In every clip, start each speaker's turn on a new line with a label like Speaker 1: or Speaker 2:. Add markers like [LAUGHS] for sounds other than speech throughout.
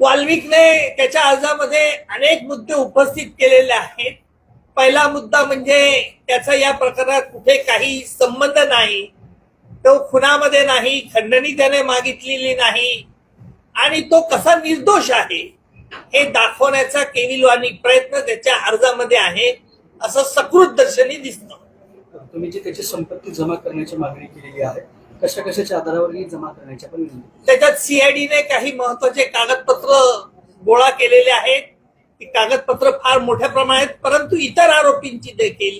Speaker 1: वाल्मिकने त्याच्या अर्जामध्ये अनेक मुद्दे उपस्थित केलेले आहेत. पहिला मुद्दा म्हणजे त्याचा या प्रकरणात कुठे काही संबंध नाही. तो खुनामध्ये नाही खंडणी त्याने मागितलेली नाही. आणि तो कसा निर्दोष आहे हे दाखवण्याचा केविलवानी प्रयत्न त्याच्या अर्जामध्ये आहे असं सकृत दर्शनी दिसतं.
Speaker 2: तुम्ही जी त्याची संपत्ती जमा करण्याची मागणी केलेली आहे कशा कशाच्या आधारावर ही जमा करण्याची आपण
Speaker 1: त्याच्यात सीआयडीने काही महत्त्वाचे कागदपत्र गोळा केलेले आहेत. ती कागदपत्र फार मोठ्या प्रमाणात परंतु इतर आरोपींची देखील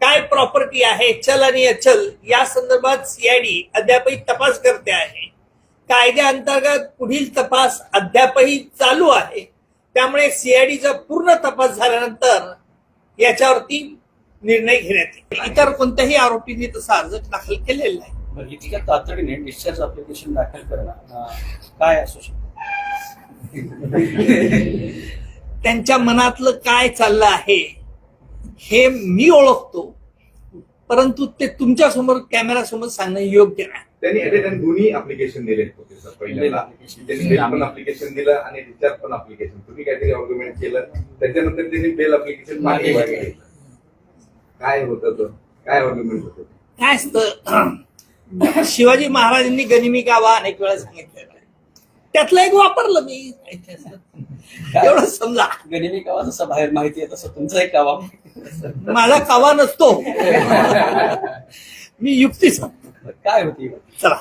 Speaker 1: काय प्रॉपर्टी आहे चल आणि अचल या संदर्भात सीआयडी अद्यापही तपास करते आहे. कायद्याअंतर्गत पुढील तपास अद्यापही चालू आहे. त्यामुळे सीआयडीचा पूर्ण तपास झाल्यानंतर याच्यावरती निर्णय घेण्यात येईल. इतर कोणत्याही आरोपींनी तसा अर्ज दाखल केलेला नाही.
Speaker 2: बरं इतक्या तातडीने डिस्चार्ज अप्लिकेशन दाखल करणं काय असू शकतं?
Speaker 1: त्यांच्या मनातलं काय चाललं आहे हे मी ओळखतो परंतु ते तुमच्यासमोर कॅमेरा समोर सांगणं योग्य नाही.
Speaker 3: त्यांनी दोन्ही अप्लिकेशन दिले होते सर. त्यांनी बेल पण अप्लिकेशन दिलं आणि डिस्चार्ज पण अप्लिकेशन तुम्ही काहीतरी ऑर्ग्युमेंट केलं त्याच्यानंतर त्यांनी बेल अप्लिकेशन मागे. काय होतं तो? काय ऑर्ग्युमेंट होतं?
Speaker 1: काय असतं? [LAUGHS] शिवाजी महाराजांनी गनिमी गावा अनेक वेळा सांगितलेलं आहे त्यातलं एक वापरलं मी. [LAUGHS] एवढं समजा.
Speaker 2: गनिमी कावा जसं बाहेर माहिती आहे तसं तुमचा एक कावा
Speaker 1: माझा कावा नसतो. [LAUGHS] मी युक्ती सांगतो.
Speaker 2: काय होती?
Speaker 1: चला.